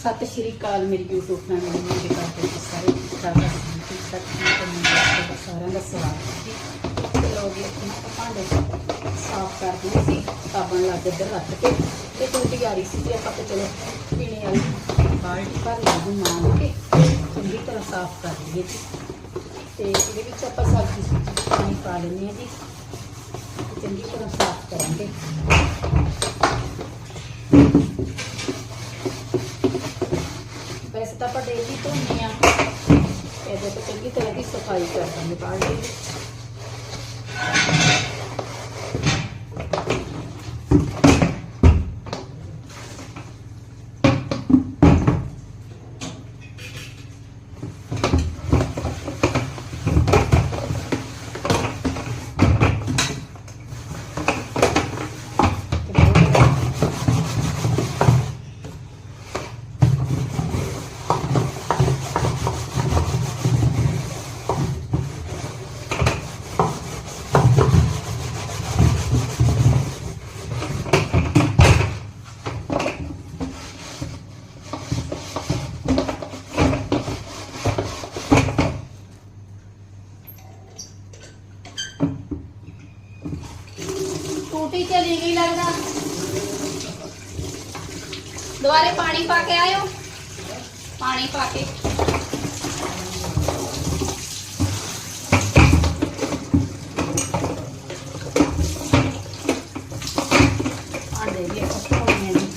ਸਤਿ ਸ਼੍ਰੀ ਅਕਾਲ ਮੇਰੀ YouTube channel ਨੂੰ ਦੇ ਕਰਦੇ ਸਾਰੇ ਸਾਰਾ ਠੀਕ ਠਾਕ ਜੀ ਸਾਰਿਆਂ ਦਾ ਸਵਾਗਤ ਹੈ ਜੀ। ਤੇ ਭਾਂਡੇ ਸਾਫ਼ ਕਰਦੇ ਸੀ ਸਾਬਣ ਲਾ ਕੇ ਇੱਧਰ ਰੱਖ ਕੇ, ਤੇ ਟੁੱਟੀ ਆ ਰਹੀ ਸੀ ਤੇ ਆਪਾਂ ਤੇ ਚਲੋ ਪੀਣੇ ਵਾਲੀ ਬਾਲਟੀ ਭਰ ਲਈ ਮਾਰ ਕੇ, ਚੰਗੀ ਤਰ੍ਹਾਂ ਸਾਫ਼ ਕਰ ਲਈਏ ਜੀ। ਤੇ ਇਹਦੇ ਵਿੱਚ ਆਪਾਂ ਸਬਜ਼ੀ ਸੁਬਜ਼ੀ ਪਾਣੀ ਪਾ ਲੈਂਦੇ ਹਾਂ ਜੀ ਚੰਗੀ ਤਰ੍ਹਾਂ ਸਾਫ਼ ਕਰਾਂਗੇ। ਵੈਸੇ ਤਾਂ ਆਪਾਂ ਡੇਲੀ ਧੋਨੇ ਆ ਇਹਦੇ ਤੋਂ ਚੰਗੀ ਤਰ੍ਹਾਂ ਦੀ ਸਫ਼ਾਈ ਕਰ ਦਾਂਗੇ ਬਾਲਟੀ ਦੀ ਤੇ ਬਹੁਤ ਟੂਟੀ ਚਲੀ ਗਈ ਲੱਗਦਾ। ਦੁਬਾਰੇ ਪਾਣੀ ਪਾ ਕੇ ਆਇਓ। ਪਾਣੀ ਪਾ ਕੇ ਆਂਡੇ ਵੀ ਆਪਾਂ ਧੋਣੇ ਨੇ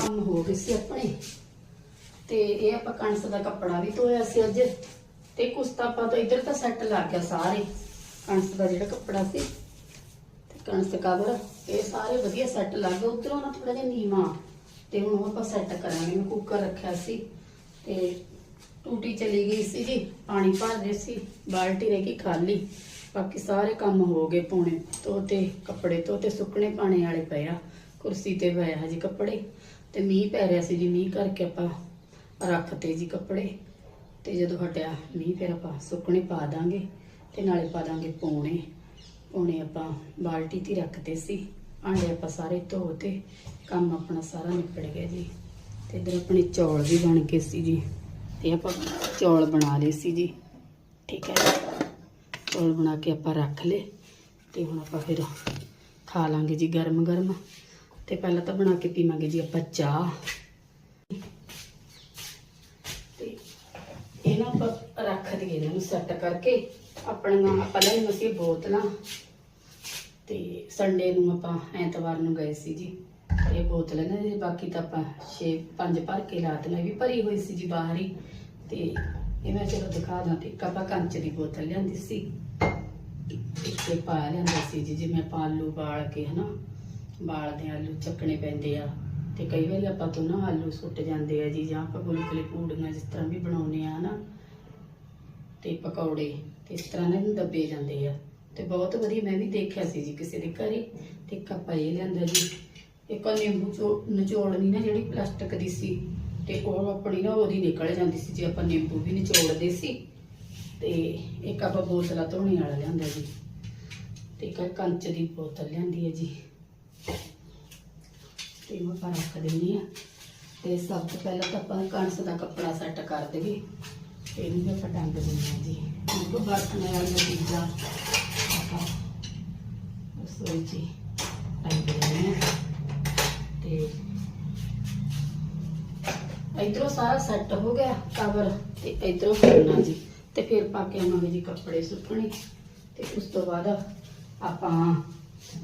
ਕੰਮ ਹੋ ਗਏ ਸੀ ਆਪਣੇ। ਤੇ ਇਹ ਆਪਾਂ ਕਣਸ ਦਾ ਕੱਪੜਾ ਵੀ ਧੋਇਆ ਸੀ ਅੱਜ। ਤੇ ਕੁਛ ਤਾਂ ਇੱਧਰ ਤਾਂ ਸੈੱਟ ਲੱਗ ਗਿਆ ਸਾਰੇ। ਕਣਸ ਦਾ ਜਿਹੜਾ ਕੱਪੜਾ ਸੀ ਤੇ ਕਣਸ ਕਵਰ ਇਹ ਸਾਰੇ ਵਧੀਆ ਸੈੱਟ ਲੱਗ ਗਏ। ਉਧਰੋਂ ਨਾ ਥੋੜਾ ਜਿਹਾ ਨੀਵਾ। ਤੇ ਹੁਣ ਆਪਾਂ ਸੈੱਟ ਕਰਾਂਗੇ। ਮੈਂ ਕੁੱਕਰ ਰੱਖਿਆ ਸੀ। ਤੇ ਟੂਟੀ ਚਲੀ ਗਈ ਸੀ ਜੀ। ਪਾਣੀ ਭਰ ਰਹੇ ਸੀ। ਬਾਲਟੀ ਰਹਿ ਗਈ ਖਾਲੀ। ਬਾਕੀ ਸਾਰੇ ਕੰਮ ਹੋ ਗਏ ਪੌਣੇ ਧੋਤੇ, ਕੱਪੜੇ ਧੋਤੇ। ਸੁੱਕਣੇ ਪਾਣੇ ਵਾਲੇ ਪਏ ਆ। ਕੁਰਸੀ ਤੇ ਪਿਆ ਹਜੇ ਕੱਪੜੇ। ਤੇ ਮੀਂਹ ਪੈ ਰਿਹਾ ਸੀ ਜੀ, ਮੀਂਹ ਕਰਕੇ ਆਪਾਂ ਰੱਖਤੇ ਜੀ ਕੱਪੜੇ। ਤੇ ਜਦੋਂ ਹਟਿਆ, ਮੀਂਹ ਫਿਰ ਆਪਾਂ ਸੁੱਕਣੇ ਪਾ ਦਾਂਗੇ ਤੇ ਨਾਲੇ ਪਾ ਦਾਂਗੇ ਪੌਣੇ। ਪੌਣੇ ਆਪਾਂ ਬਾਲਟੀ 'ਤੇ ਹੀ ਰੱਖਤੇ ਸੀ, ਆਂਡੇ ਆਪਾਂ ਸਾਰੇ ਧੋਤੇ ਕੰਮ ਆਪਣਾ ਸਾਰਾ ਨਿਪਟ ਗਿਆ ਜੀ। ਤੇ ਇਧਰ ਆਪਣੇ ਚੌਲ ਵੀ ਬਣ ਗਏ ਸੀ ਜੀ। ਤੇ ਆਪਾਂ ਚੌਲ ਬਣਾ ਲਏ ਸੀ ਜੀ। ਠੀਕ ਹੈ ਚੌਲ ਬਣਾ ਕੇ ਆਪਾਂ ਰੱਖ ਲਏ। ਤੇ ਹੁਣ ਆਪਾਂ ਫਿਰ ਖਾ ਲਾਂਗੇ ਜੀ ਗਰਮ ਗਰਮ ਤੇ ਪਹਿਲਾਂ ਤਾਂ ਬਣਾ ਕੇ ਪੀਵਾਂਗੇ ਜੀ ਆਪਾਂ ਚਾਹ। ਤੇ ਇਹਨਾਂ ਆਪਾਂ ਰੱਖ ਦਈਏ ਇਹਨਾਂ ਨੂੰ ਸੈੱਟ ਕਰਕੇ। ਆਪਣੀਆਂ ਆਪਾਂ ਲੈਣੀਆਂ ਸੀ ਬੋਤਲਾਂ। ਤੇ ਸੰਡੇ ਨੂੰ ਆਪਾਂ ਐਤਵਾਰ ਨੂੰ ਗਏ ਸੀ ਜੀ। ਇਹ ਬੋਤਲ ਨਾ ਜੀ, ਬਾਕੀ ਤਾਂ ਆਪਾਂ 6 5 ਭਰ ਕੇ ਰਾਤ ਨੂੰ ਵੀ ਭਰੀ ਹੋਈ ਸੀ ਜੀ ਬਾਹਰ ਹੀ। ਤੇ ਇਹ ਮੈਂ ਚਲੋ ਦਿਖਾ ਦਾਂ ਤੇ ਇੱਕ ਆਪਾਂ ਕੰਚ ਦੀ ਬੋਤਲ ਲਿਆਂਦੀ ਸੀ। ਇੱਥੇ ਪਾ ਲਿਆਂਦਾ ਸੀ ਜੀ, ਜਿਵੇਂ ਪਾਲੂ ਬਾਲ ਕੇ ਹਨਾ। ਬਾਲਦੇ ਆਲੂ ਚੱਕਣੇ ਪੈਂਦੇ ਆ। ਤੇ ਕਈ ਵਾਰੀ ਆਪਾਂ ਤੋਂ ਨਾ ਆਲੂ ਸੁੱਟ ਜਾਂਦੇ ਆ ਜੀ, ਜਾਂ ਆਪਾਂ ਗੁਲਗੁਲੇ ਪੂੜੀਆਂ ਜਿਸ ਤਰ੍ਹਾਂ ਵੀ ਬਣਾਉਨੇ ਆ ਹਨਾ ਤੇ ਪਕੌੜੇ, ਤੇ ਇਸ ਤਰ੍ਹਾਂ ਨਾਲ ਦੱਬੇ ਜਾਂਦੇ ਆ। ਤੇ ਬਹੁਤ ਵਧੀਆ ਮੈਂ ਵੀ ਦੇਖਿਆ ਸੀ ਜੀ ਕਿਸੇ ਦੇ ਘਰੇ, ਤੇ ਇੱਕ ਆਪਾਂ ਇਹ ਲਿਆਂਦਾ ਜੀ, ਇੱਕ ਉਹ ਨਿੰਬੂ ਚੋ, ਨਿਚੋੜਨੀ ਨਾ ਜਿਹੜੀ ਪਲਾਸਟਿਕ ਦੀ ਸੀ, ਤੇ ਉਹ ਆਪਣੀ ਨਾ ਉਹਦੀ ਨਿਕਲ ਜਾਂਦੀ ਸੀ ਜੇ, ਆਪਾਂ ਨਿੰਬੂ ਵੀ ਨਿਚੋੜਦੇ ਸੀ, ਤੇ ਇੱਕ ਆਪਾਂ ਬੋਤਲਾਂ ਧੋਣੇ ਵਾਲਾ ਲਿਆਂਦਾ ਜੀ, ਤੇ ਇੱਕ ਕੰਚ ਦੀ ਬੋਤਲ ਲਿਆਂਦੀ ਹੈ ਜੀ। ਤੇ ਉਹ ਆਪਾਂ ਰੱਖ ਦਿੰਨੀ ਆ। ਤੇ ਸਭ ਤੋਂ ਪਹਿਲਾਂ ਤਾਂ ਆਪਾਂ ਕਣਸ ਦਾ ਕੱਪੜਾ ਸੈੱਟ ਕਰ ਦੇਈਏ। ਤੇ ਇਹਨੂੰ ਆਪਾਂ ਟੰਗ ਦਿੰਦੇ ਹਾਂ ਜੀ। ਉਹ ਬਰਤਨ ਵਾਲੀਆਂ ਚੀਜ਼ਾਂ ਆਪਾਂ ਉਸ ਵਿੱਚ ਟੰਗ ਦਿੰਦੇ ਹਾਂ। ਤੇ ਇਧਰੋਂ ਸਾਰਾ ਸੈੱਟ ਹੋ ਗਿਆ ਕਵਰ ਤੇ ਇਧਰੋਂ ਕਰਨਾ ਜੀ। ਤੇ ਫਿਰ ਪਾ ਕੇ ਆਵਾਂਗੇ ਜੀ ਕੱਪੜੇ ਸੁੱਕਣੇ ਤੇ ਉਸ ਤੋਂ ਬਾਅਦ ਆਪਾਂ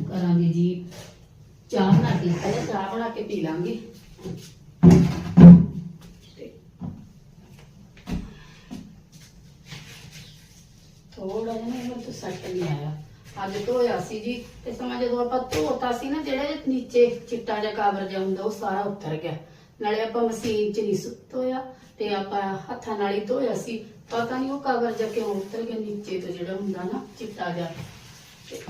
ਕਰਾਂਗੇ ਜੀ ਚਾਹ ਬਣਾ ਕੇ ਪਹਿਲਾਂ ਚਾਹ ਬਣਾ ਕੇ ਪੀ ਲਾਂਗੇ। ਥੋੜਾ ਜਿਹਾ ਨਾ ਇਹ ਤੋਂ ਨਹੀਂ ਆਇਆ। ਅੱਜ ਧੋਇਆ ਸੀ ਜੀ, ਤੇ ਸਮਾਂ ਜਦੋਂ ਆਪਾਂ ਧੋਤਾ ਸੀ ਨਾ, ਜਿਹੜਾ ਇਹ ਨੀਚੇ ਚਿੱਟਾ ਜਿਹਾ ਕਾਵਰ ਜਿਹਾ ਹੁੰਦਾ, ਉਹ ਸਾਰਾ ਉੱਤਰ ਗਿਆ। ਨਾਲੇ ਆਪਾਂ ਮਸ਼ੀਨ 'ਚ ਨਹੀਂ ਸੁ- ਧੋਇਆ, ਤੇ ਆਪਾਂ ਹੱਥਾਂ ਨਾਲ ਹੀ ਧੋਇਆ ਸੀ। ਪਤਾ ਨਹੀਂ ਉਹ ਕਾਵਰ ਜਾ ਕਿਉਂ ਉਤਰ ਗਿਆ, ਨੀਚੇ ਤੋਂ ਜਿਹੜਾ ਹੁੰਦਾ ਨਾ ਚਿੱਟਾ ਜਿਹਾ ਤੇ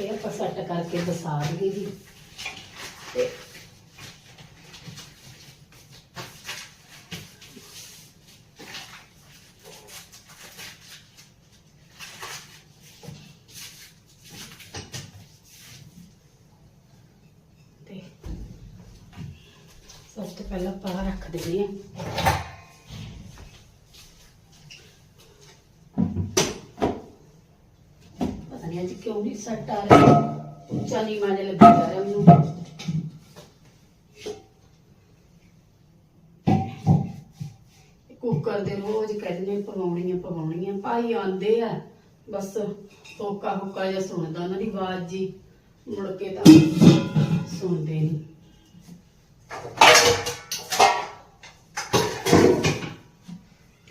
ਇਹ ਆਪਾਂ ਸੈੱਟ ਕਰਕੇ ਦਸਾ ਦਈਏ ਜੀ। ਤੇ ਸਭ ਤੋਂ ਪਹਿਲਾਂ ਪਾ ਰੱਖ ਦਿੰਦੇ ਆ ਪਤਾ ਕਿਉਂ ਨਹੀਂ ਸੈੱਟ ਆ ਰਿਹਾ? ਉੱਚਾ ਨਹੀਂ ਮਾਜੇ ਲੱਗਾ ਜਾ ਕੁੱਕਰ ਦੇ ਰੋਜ਼ ਕਹਿੰਦੇ ਪਵਾਉਣੀਆਂ ਪਵਾਉਣੀਆਂ। ਭਾਈ ਆਂਦੇ ਆ, ਬਸ ਹੋਕਾ ਹੋਕਾ ਜਿਹਾ ਸੁਣਦਾ ਉਹਨਾਂ ਦੀ ਆਵਾਜ਼ ਜੀ। ਮੁੜ ਕੇ ਤਾਂ ਸੁਣਦੇ ਨਹੀਂ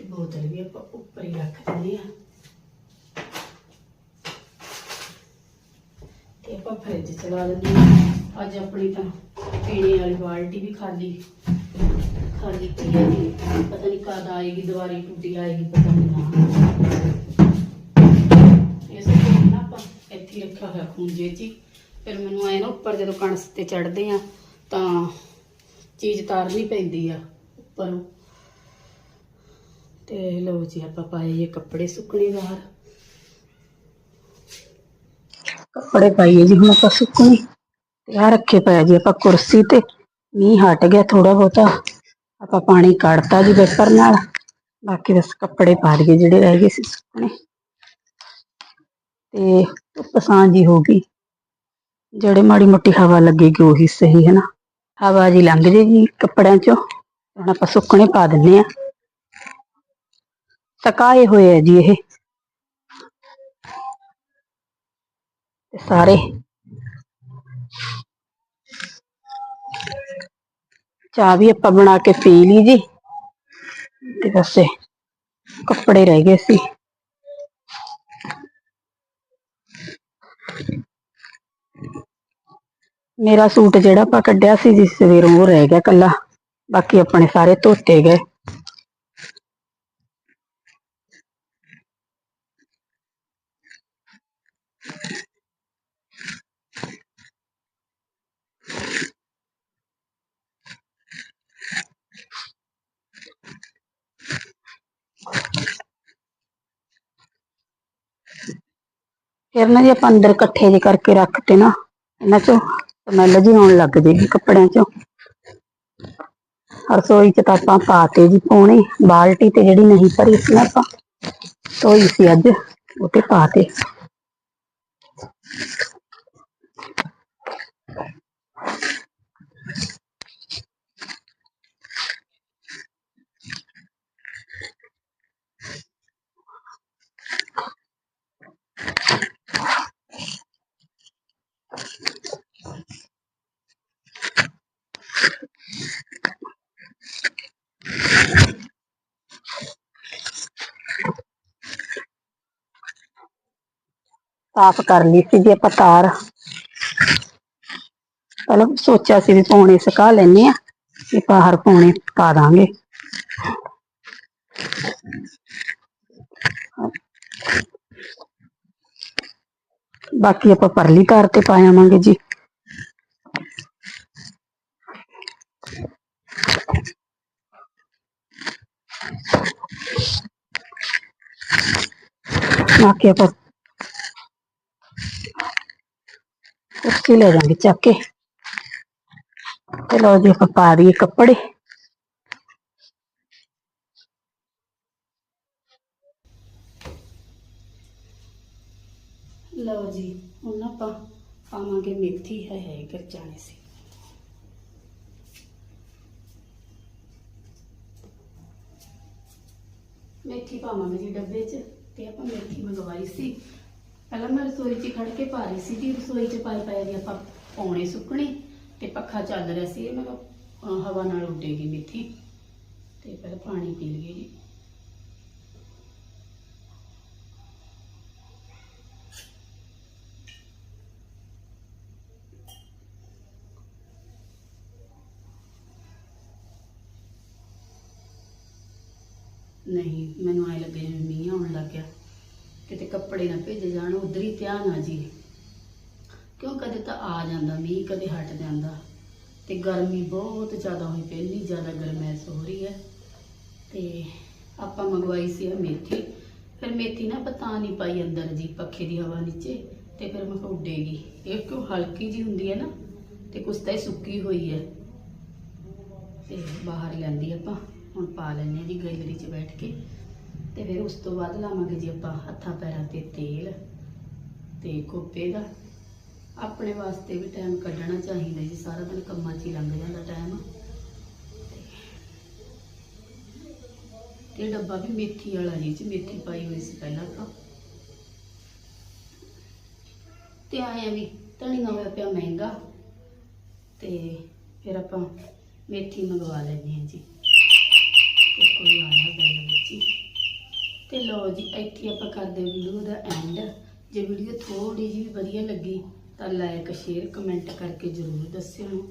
ਬੋਤਲ ਵੀ ਆਪਾਂ ਉੱਪਰ ਹੀ ਰੱਖ ਦਿੰਦੇ ਆ ਤੇ ਆਪਾਂ ਫ੍ਰਿਜ ਚਲਾ ਦਿੰਦੇ ਆ ਅੱਜ ਆਪਣੀ ਤਾਂ ਪੀਣੇ ਵਾਲੀ ਬਾਲਟੀ ਵੀ ਖਾਲੀ ਖਾਲੀ ਪਈ ਹੈ ਜੀ ਪਤਾ ਨਹੀਂ ਕਦ ਆਏਗੀ, ਦੁਬਾਰੀ ਟੁੱਟੀ ਆਏਗੀ, ਪਤਾ ਨਹੀਂ ਇਸ ਤੋਂ ਨਾ ਆਪਾਂ ਇੱਥੇ ਹੀ ਰੱਖਿਆ ਹੋਇਆ ਖੂੰਜੇ 'ਚ ਹੀ। ਫਿਰ ਮੈਨੂੰ ਆਏ ਨਾ ਉੱਪਰ ਜਦੋਂ ਕਣਸ ਤੇ ਚੜਦੇ ਆ ਤਾਂ ਚੀਜ਼ ਤਾਰਨੀ ਪੈਂਦੀ ਆ ਉੱਪਰੋਂ। ਤੇ ਲਓ ਜੀ, ਆਪਾਂ ਪਾਏ ਇਹ ਕੱਪੜੇ ਸੁੱਕਣੇ ਬਾਹਰ। ਕੱਪੜੇ ਪਾਈਏ ਜੀ, ਹੁਣ ਆਪਾਂ ਸੁੱਕਣੇ ਤੇ ਆ ਰੱਖੇ ਪਿਆ ਜੀ, ਆਪਾਂ ਕੁਰਸੀ ਤੇ। ਮੀਂਹ ਹਟ ਗਿਆ ਥੋੜਾ ਬਹੁਤਾ। ਆਪਾਂ ਪਾਣੀ ਕੱਢਤਾ ਜੀ ਵੇਪਰ ਨਾਲ। ਬਾਕੀ ਬਸ ਕੱਪੜੇ ਪਾ ਲਈਏ ਜਿਹੜੇ ਰਹਿ ਗਏ ਸੀ ਸੁੱਕਣੇ। ਤੇ ਧੁੱਪ ਸਾਂਝ ਜੀ ਹੋ ਗਈ। ਜਿਹੜੇ ਮਾੜੀ ਮੋਟੀ ਹਵਾ ਲੱਗੇਗੀ ਉਹੀ ਸਹੀ, ਹੈ ਨਾ? ਹਵਾ ਜੀ ਲੰਘ ਜੇਗੀ ਕੱਪੜਿਆਂ ਚੋਂ। ਹੁਣ ਆਪਾਂ ਸੁੱਕਣੇ ਪਾ ਦਿੰਨੇ ਆ। ਸਕਾਏ ਹੋਏ ਆ ਜੀ ਇਹ। ਤੇ ਸਾਰੇ ਚਾਹ ਵੀ ਆਪਾਂ ਬਣਾ ਕੇ ਪੀ ਲਈ ਜੀ ਤੇ ਬਸ ਇਹ ਕੱਪੜੇ ਰਹਿ ਗਏ ਸੀ ਮੇਰਾ ਸੂਟ ਜਿਹੜਾ ਆਪਾਂ ਕੱਢਿਆ ਸੀ ਜੀ ਸਵੇਰੋਂ ਉਹ ਰਹਿ ਗਿਆ ਕੱਲਾ ਬਾਕੀ ਆਪਣੇ ਸਾਰੇ ਧੋਤੇ ਗਏ ਫਿਰ ਨਾ ਜੀ ਆਪਾਂ ਅੰਦਰ ਇਕੱਠੇ ਜੇ ਕਰਕੇ ਰੱਖਤੇ ਨਾ, ਇਹਨਾਂ ਚੋਂ ਸਮੈਲ ਜੀ ਆਉਣ ਲੱਗ ਜੇਗੀ ਕੱਪੜਿਆਂ ਚੋਂ। ਰਸੋਈ ਚ ਤਾਂ ਆਪਾਂ ਪਾਤੇ ਜੀ ਪੌਣੇ, ਬਾਲਟੀ ਤੇ ਜਿਹੜੀ ਨਹੀਂ ਭਰੀ ਸੀ ਨਾ ਆਪਾਂ, ਧੋਈ ਸੀ ਅੱਜ, ਉਹ ਤੇ ਪਾਤੇ। ਸਾਫ਼ ਕਰ ਲਈ ਸੀ ਜੀ ਆਪਾਂ ਤਾਰ। ਪਹਿਲਾਂ ਸੋਚਿਆ ਸੀ ਵੀ ਪੌਣੇ ਸੁਕਾ ਲੈਨੇ ਆ ਤੇ ਬਾਹਰ ਪੌਣੇ ਪਾ ਦਾਂਗੇ। ਬਾਕੀ ਆਪਾਂ ਪਰਲੀ ਤਾਰ ਤੇ ਪਾ ਆਵਾਂਗੇ ਜੀ। ਬਾਕੀ ਆਪਾਂ ਕੁਰਸੀ ਲੈ ਜਾਵਾਂਗੇ ਚੱਕ ਕੇ ਤੇ ਲਓ ਜੀ ਆਪਾਂ ਪਾ ਦਈਏ ਕੱਪੜੇ ਲਓ ਜੀ ਹੁਣ ਨਾ ਆਪਾਂ ਪਾਵਾਂਗੇ ਮੇਥੀ ਹੈ ਹੈ ਕਰ ਜਾਣੇ ਸੀ ਮੇਥੀ ਪਾਵਾਂਗੇ ਜੀ ਡੱਬੇ 'ਚ ਤੇ ਆਪਾਂ ਮੇਥੀ ਮੰਗਵਾਈ ਸੀ ਪਹਿਲਾਂ ਮੈਂ ਰਸੋਈ 'ਚ ਖੜ ਕੇ ਪਾ ਰਹੀ ਸੀ ਜੀ ਰਸੋਈ 'ਚ ਪਾਈ ਪਾਈ ਦੀ ਆਪਾਂ ਪੌਣੇ ਸੁੱਕਣੇ ਤੇ ਪੱਖਾ ਚੱਲ ਰਿਹਾ ਸੀ ਮੈਂ ਕਿਹਾ ਹਵਾ ਨਾਲ ਉੱਡੇਗੀ ਮੇਥੀ ਤੇ ਪਹਿਲਾਂ ਪਾਣੀ ਪੀ ਲਈਏ ਜੀ। ਨਹੀਂ, ਮੈਨੂੰ ਆਏ ਲੱਗੇ ਮੀਂਹ ਆਉਣ ਲੱਗ ਗਿਆ। ਕਿਤੇ ਕੱਪੜੇ ਨਾ ਭੇਜੇ ਜਾਣ, ਉਧਰ ਹੀ ਧਿਆਨ ਆ ਜੀ। ਕਿਉਂ ਕਦੇ ਤਾਂ ਆ ਜਾਂਦਾ ਮੀਂਹ, ਕਦੇ ਹਟ ਜਾਂਦਾ। ਤੇ ਗਰਮੀ ਬਹੁਤ ਜ਼ਿਆਦਾ ਹੋਈ ਪਈ, ਇੰਨੀ ਜ਼ਿਆਦਾ ਗਰਮੈਸ਼ ਹੋ ਰਹੀ ਹੈ। ਤੇ ਆਪਾਂ ਮੰਗਵਾਈ ਸੀ ਇਹ ਮੇਥੀ। ਫਿਰ ਮੇਥੀ ਨਾ ਪਤਾ ਨਹੀਂ ਪਾਈ ਅੰਦਰ ਜੀ, ਪੱਖੇ ਦੀ ਹਵਾ ਨੀਚੇ। ਤੇ ਫਿਰ ਮੈਂ ਉੱਡੇਗੀ। ਇਹ ਕਿਉਂ ਹਲਕੀ ਜੀ ਹੁੰਦੀ ਹੈ ਨਾ, ਤੇ ਕੁਛ ਤਾਂ ਇਹ ਸੁੱਕੀ ਹੋਈ ਹੈ। ਤੇ ਬਾਹਰ ਲੈਂਦੀ ਆਪਾਂ। ਹੁਣ ਪਾ ਲੈਂਦੇ ਹਾਂ ਜੀ ਗੈਲਰੀ 'ਚ ਬੈਠ ਕੇ। ਤੇ ਫਿਰ ਉਸ ਤੋਂ ਬਾਅਦ ਲਾਵਾਂਗੇ ਜੀ ਆਪਾਂ ਹੱਥਾਂ ਪੈਰਾਂ ਤੇ ਤੇਲ ਤੇ ਕੋਪੇ ਦਾ। ਆਪਣੇ ਵਾਸਤੇ ਵੀ ਟਾਈਮ ਕੱਢਣਾ ਚਾਹੀਦਾ ਜੀ, ਸਾਰਾ ਦਿਨ ਕੰਮਾਂ 'ਚ ਹੀ ਲੰਘ ਜਾਂਦਾ ਟਾਈਮ ਤੇ ਡੱਬਾ ਵੀ ਮੇਥੀ ਵਾਲਾ ਜੀ ਚ ਮੇਥੀ ਪਾਈ ਹੋਈ ਸੀ ਪਹਿਲਾਂ ਤਾਂ। ਤੇ ਆਇਆ ਵੀ ਧਨੀਆ ਹੋਇਆ ਪਿਆ ਮਹਿੰਗਾ, ਤੇ ਫਿਰ ਆਪਾਂ ਮੇਥੀ ਮੰਗਵਾ ਲੈਂਦੇ ਹਾਂ ਜੀ। ਕੋਈ ਆਇਆ ਬੈਲ ਤੇ ਲਓ ਜੀ, ਇੱਥੇ ਆਪਾਂ ਕਰਦੇ ਵੀਡੀਓ ਦਾ ਐਂਡ ਜੇ ਵੀਡੀਓ ਥੋੜੀ ਜਿਹੀ ਵਧੀਆ ਲੱਗੀ ਤਾਂ ਲਾਈਕ ਸ਼ੇਅਰ ਕਮੈਂਟ ਕਰਕੇ ਜ਼ਰੂਰ ਦੱਸਿਓ।